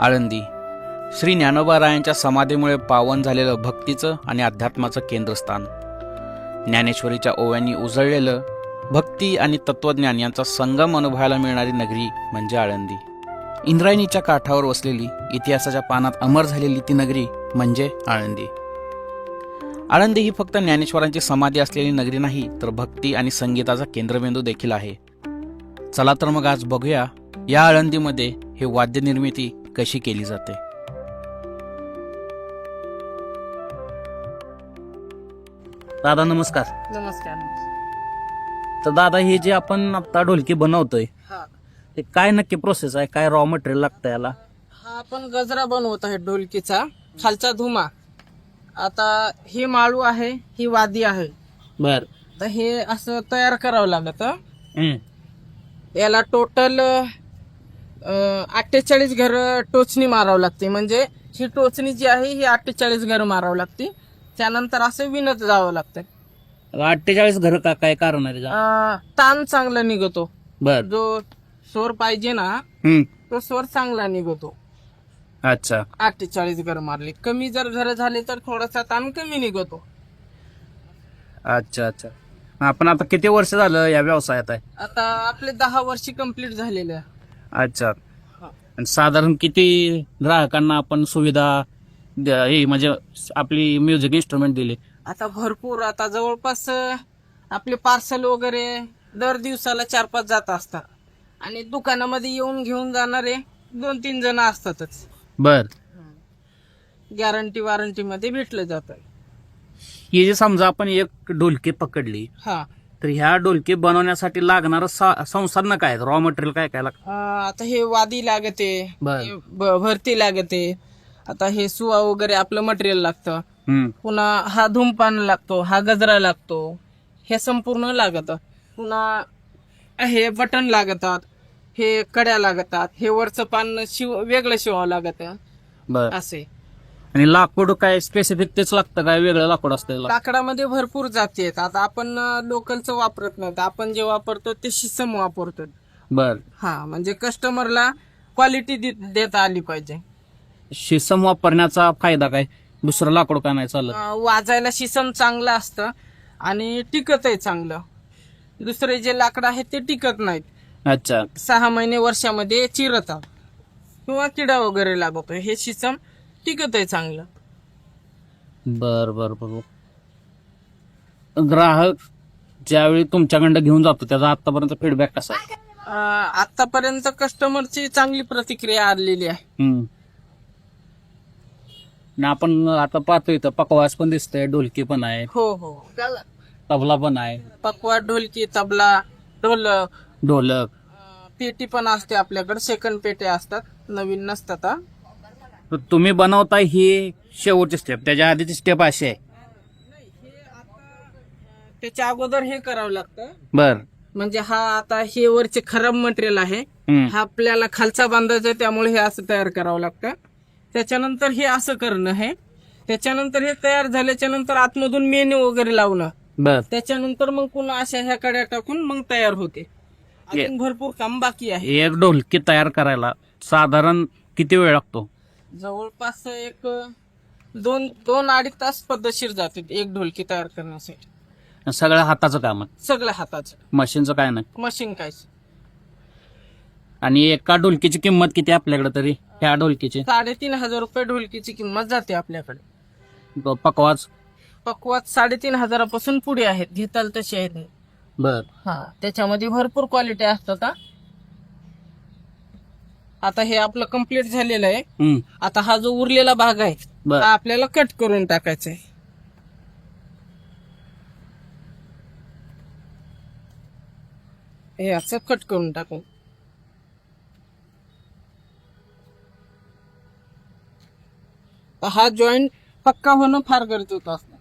आळंदी. श्री ज्ञानोबारायांच्या समाधीमुळे पावन झालेलं भक्तीचं आणि अध्यात्माचं केंद्रस्थान. ज्ञानेश्वरीच्या ओव्यांनी उजळलेलं भक्ती आणि तत्वज्ञान यांचा संगम अनुभवायला मिळणारी नगरी म्हणजे आळंदी. इंद्रायणीच्या काठावर वसलेली इतिहासाच्या पानात अमर झालेली ती नगरी म्हणजे आळंदी. आळंदी ही फक्त ज्ञानेश्वरांची समाधी असलेली नगरी नाही तर भक्ती आणि संगीताचा केंद्रबिंदू देखील आहे. चला तर मग आज बघूया या आळंदीमध्ये हे वाद्यनिर्मिती कशी केली जाते? दादा नमस्कार. नमस्कार तर दादा हे जे आपण आता ढोलकी बनवतोय हा. ते काय नक्की प्रोसेस आहे? काय रॉ मटेरियल लागतं याला? हा आपण गजरा बनवत आहे ढोलकीचा. खालचा धुमा. आता ही माळू आहे ही वादी आहे. बर. तर हे असं तयार करावं लागत याला टोटल अठ्ठेचाळीस घर टोचणी मारावं लागते. म्हणजे ही टोचणी जी आहे ही अठ्ठेचाळीस घर मारावं लागते. त्यानंतर असं विणत जावं लागतं. अठ्ठेचाळीस घर का काय कारण आहे अं, ताण चांगला निघतो. बर. जो स्वर पाहिजे ना तो स्वर चांगला निघतो. अच्छा. अठ्ठेचाळीस घर मारले. कमी जर घर झाले तर थोडासा ताण कमी निघतो. अच्छा अच्छा. आपण आता किती वर्ष झालं या व्यवसायात आहे? आता आपले दहा वर्ष कंप्लीट झालेले आहे. अच्छा. आणि साधारण किती ग्राहकांना आपण सुविधा द- हे म्हणजे आपली म्युझिक इन्स्ट्रुमेंट दिली? आता भरपूर आता जवळपास अं, आपले पार्सल वगैरे दर दिवसाला चार पाच जात असतात. आणि दुकानामध्ये येऊन घेऊन जाणारे दोन तीन जण असतातच. बर. गॅरंटी वॉरंटी मध्ये भेटलं जात. ही जे समजा आपण एक ढोलकी पकडली. हा. तर ह्या ढोलकी बनवण्यासाठी लागणारं संसाधनं काय रॉ मटेरियल काय काय लागतं आता हे वादी लागते. बर. भ- भरती लागते. आता हे सुवा वगैरे आपलं मटेरियल लागतं. हम्म. पुन्हा हा धूमपान लागतो हा गजरा लागतो. हे संपूर्ण लागत. पुन्हा हे बटन लागतात हे कड्या लागतात हे वरचं पान शिव वेगळं शिवावं लागत. बर. असे. आणि लाकूड काय स्पेसिफिक तेच लागतं काय? वेगळं लाकूड असतं? लाकडामध्ये भरपूर जाती आहेत. आता आपण लोकलचं वापरत नाही आपण जे वापरतो ते शिसम वापरतो. बर. हा म्हणजे कस्टमरला क्वालिटी देता आली पाहिजे. शिसम वापरण्याचा फायदा काय? दुसरं लाकूड का नाही चालत? अं, वाजायला शिसम चांगलं असतं आणि टिकत आहे चांगलं. दुसरे जे लाकडं आहेत ते टिकत नाहीत. अच्छा. सहा महिने वर्षामध्ये चिरतात. किंवा किडा वगैरे लागतो हे शिसम टिकत आहे चांगलं. बर बर बर ग्राहक ज्यावेळी तुमच्याकडं घेऊन जातो त्याचा आतापर्यंत फीडबॅक कसा आहे? अं, आतापर्यंत कस्टमरची चांगली प्रतिक्रिया आलेली आहे. हम्म. आणि आपण आता पाहतो इथं पकवास पण दिसतंय ढोलकी पण आहे. हो हो. तबला पण आहे. पकवा ढोलकी तबला ढोलक ढोलक. अं, पेटी पण असते आपल्याकडे सेकंड पेट्या असतात नवीन नसतात हा. तर तुम्ही बनवता ही शेवटची स्टेप त्याच्या आधीची स्टेप अशी आहे. त्याच्या अगोदर हे करावं लागतं. बर. म्हणजे हा आता हे वरचे खराब मटेरियल आहे. हम्म. हा आपल्याला खालचा बांधायचा आहे, त्यामुळे हे असं तयार करावं लागतं. त्याच्यानंतर हे असं करणं आहे त्याच्यानंतर हे तयार झाल्याच्यानंतर आतमधून मेन्यू वगैरे लावणं. बर. त्याच्यानंतर मग पुन्हा अशा ह्या कड्या टाकून मग तयार होते. अजून भरपूर काम बाकी आहे. एक ढोलकी तयार करायला साधारण किती वेळ लागतो? जवळपास एक दोन दोन अडीच तास पद्धतशीर जाते एक ढोलकी तयार करण्यासाठी. सगळं हाताचं काम? आहे सगळ्या हाताचं. मशीनचं काय नाही? मशीन कायच आणि एका ढोलकीची किंमत किती आपल्याकडे तरी? ह्या ढोलकीची? साडेतीन हजार रुपये ढोलकीची किंमत जाते आपल्याकडे. प- पकवाज? पक्वात साडेतीन हजारापासून पुढे आहेत. घेताल तसे आहेत. बर. हा त्याच्यामध्ये भरपूर क्वालिटी असतात हा. आता हे आपलं कंप्लीट झालेलं आहे. हम्म. आता हा जो उरलेला भाग आहे बर. हा आपल्याला कट करून टाकायचा आहे. हे असं कट करून टाकू. हा जॉईंट पक्का होणं फार गरजेचं असतं.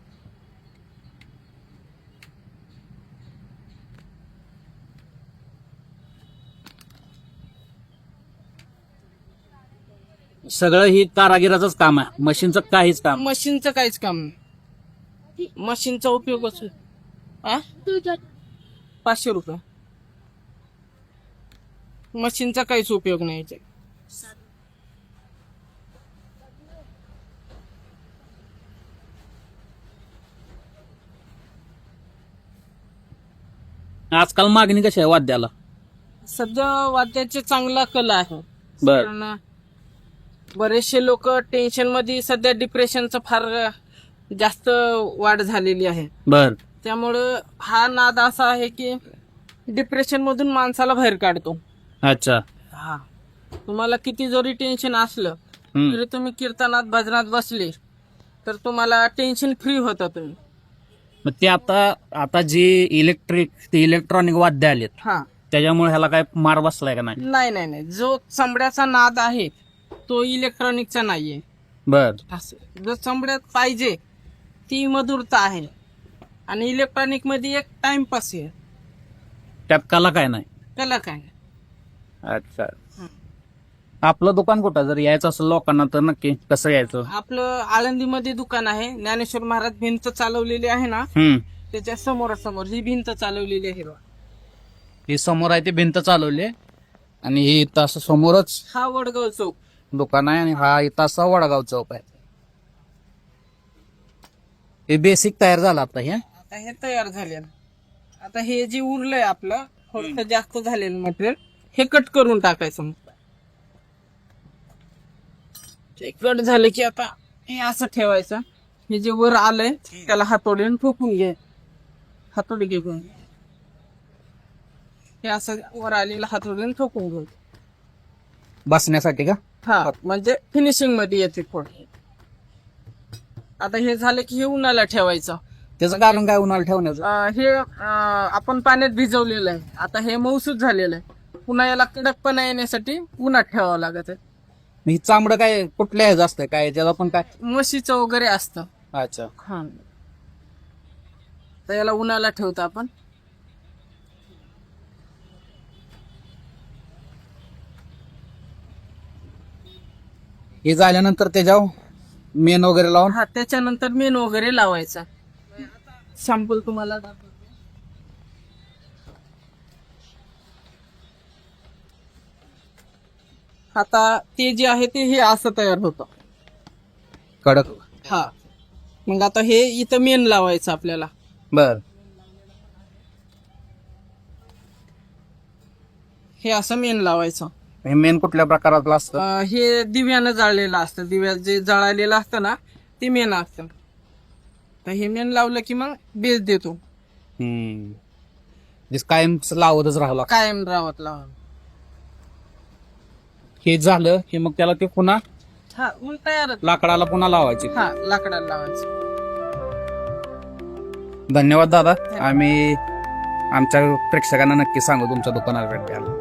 सगळं ही कारागिराचंच काम आहे. मशीनचं काहीच काम नाही. मशीनचं काहीच काम नाही. मशीनचा उपयोग असो पाचशे रुपये. मशीनचा काहीच उपयोग नाही आजकाल मागणी कशी आहे वाद्याला? सध्या वाद्याचे चांगला कला आहे. बर. बरेचसे लोक टेन्शनमध्ये सध्या डिप्रेशनचं फार जास्त वाढ झालेली आहे. बर. त्यामुळं हा नाद असा आहे की डिप्रेशन मधून माणसाला बाहेर काढतो. अच्छा. हा. तुम्हाला किती जरी टेन्शन असलं. तरी तुम्ही कीर्तनात भजनात बसले तर तुम्हाला टेन्शन फ्री होता तुम्ही. मग ते आता आता जे इलेक्ट्रिक ते इलेक्ट्रॉनिक वाद्य आलेत हा. त्याच्यामुळे ह्याला काय मार बसलाय का नाही? नाही नाही नाही. जो चमड्याचा नाद आहे तो इलेक्ट्रॉनिकचा नाहीये. बर. असं. जो चमड्यात पाहिजे ती मधुरता आहे. आणि इलेक्ट्रॉनिकमध्ये एक टाइमपास आहे. त्यात कला काय नाही. त्याला काय अच्छा. आपलं दुकान कुठं? जर यायचं असेल लोकांना तर नक्की कसं यायचं? आपलं आळंदीमध्ये दुकान आहे. ज्ञानेश्वर महाराज भिंत चालवलेली आहे ना? हम्म. त्याच्या समोरासमोर ही भिंत चालवलेली आहे बघा. ही समोर आहे ते भिंत चालवली आणि हे इथं असं समोरच हा वडगाव चौक. दुकान आहे आणि हा इथं असा वडगाव चौक आहे. हे बेसिक तयार झालं आता हे. आता हे तयार झालेलं आता हे जे उरलंय आपलं थोडं जास्त झालेलं मटेरियल हे कट करून टाकायचं. कट झालं की आता हे असं ठेवायचं. हे जे वर आलंय त्याला हातोडीने ठोकून घे. हातोडी घेऊन. हे असं वर आलेलं हातोडीने ठोकून घेऊ बसण्यासाठी का? हा म्हणजे फिनिशिंगमध्ये येते पुढे आता हे झालं की हे उन्हाला ठेवायचं. त्याचं कारण काय उन्हाला ठेवण्याचं? अं, हे अं, आपण पाण्यात भिजवलेलं आहे. आता हे मौसूद झालेलं आहे. पुन्हा याला कडकपणा येण्यासाठी उन्हात ठेवावं लागत आहे. मग ही चांबडं काय कुठल्या ह्याचं असतं? काय त्याला पण काय? म्हशीचं वगैरे असतं. अच्छा. हा. तर याला उन्हाला ठेवतो आपण. हे झाल्यानंतर त्याच्यावर मेन वगैरे लावून? हा त्याच्यानंतर मेन वगैरे लावायचा. सॅम्पल तुम्हाला दाखवते. आता ते जे आहे ते हे असं तयार होतं. कडक. हा. मग आता हे इथं मेन लावायचं आपल्याला. बर. हे असं मेन लावायचं. हे मेन कुठल्या प्रकारातलं असतं? अं, हे दिव्यानं जाळलेलं असतं. दिव्या जे जळालेलं असतं ना ते मेन असतं. तर हे मेन लावलं की मग बेस देतो. हम्म. जे कायम लावतच राहावं लागतं. कायम रावत लावा हे झालं की मग त्याला ते पुन्हा हा मग तयारच लाकडाला पुन्हा लावायचे. हा लाकडाला लावायचं. धन्यवाद दादा. आम्ही आमच्या प्रेक्षकांना नक्की सांगू तुमच्या दुकानाकडे आलो